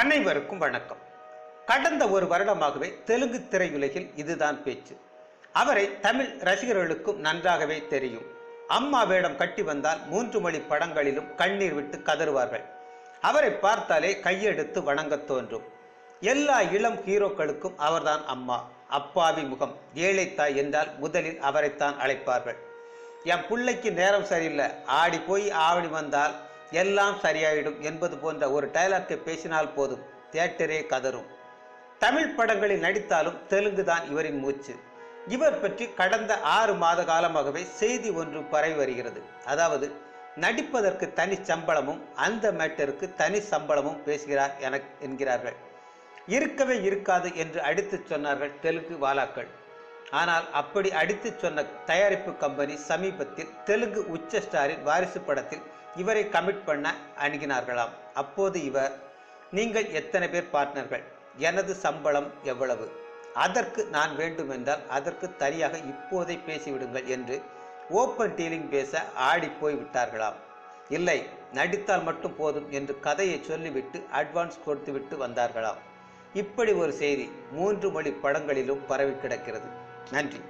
அனைவருக்கும் வணக்கம். கடந்த ஒரு வருடமாகவே தெலுங்கு திரையுலகில் இதுதான் பேச்சு. அவரை தமிழ் ரசிகர்களுக்கும் நன்றாகவே தெரியும். அம்மா வேடம் கட்டி வந்தால் மூன்று மொழி படங்களிலும் கண்ணீர் விட்டு கதறுவார்கள். அவரை பார்த்தாலே கையெடுத்து வணங்கத் தோன்றும். எல்லா இளம் ஹீரோக்களுக்கும் அவர்தான் அம்மா. அப்பாவி முகம் ஏழை தாய் என்றால் முதலில் அவரைத்தான் அழைப்பார்கள். என் பிள்ளைக்கு நேரம் சரியில்லை. ஆடி போய் ஆவணி வந்தால் எல்லாம் சரியாயிடும் என்பது போன்ற ஒரு டைலாக்கை பேசினால் போதும். தியேட்டரே கதறும். தமிழ் படங்களில் நடித்தாலும் தெலுங்கு தான் இவரின் மூச்சு. இவர் பற்றி கடந்த ஆறு மாத காலமாகவே செய்தி ஒன்று பரவி வருகிறது. அதாவது நடிப்பதற்கு தனி சம்பளமும் அந்த மேட்டருக்கு தனி சம்பளமும் பேசுகிறார் என என்கிறார்கள். இருக்கவே இருக்காது என்று அடித்துச் சொன்னார்கள் தெலுங்கு வாலாக்கள். ஆனால் அப்படி அடித்துச் சொன்ன தயாரிப்பு கம்பெனி சமீபத்தில் தெலுங்கு உச்ச ஸ்டாரின் வாரிசு படத்தில் இவரை கமிட் பண்ண அணுகினார்களாம். அப்போது இவர் நீங்கள் எத்தனை பேர் பார்ட்னர்கள் எனது சம்பளம் எவ்வளவு? அதற்கு நான் வேண்டுமென்றால் அதற்கு தனியாக இப்போதை பேசிவிடுங்கள் என்று ஓப்பன் டீலிங் பேச ஆடிப்போய் விட்டார்களாம். இல்லை நடித்தால் மட்டும் போதும் என்று கதையை சொல்லிவிட்டு அட்வான்ஸ் கொடுத்துவிட்டு வந்தார்களாம். இப்படி ஒரு செய்தி மூன்று மொழி படங்களிலும் பரவி கிடக்கிறது. நன்றி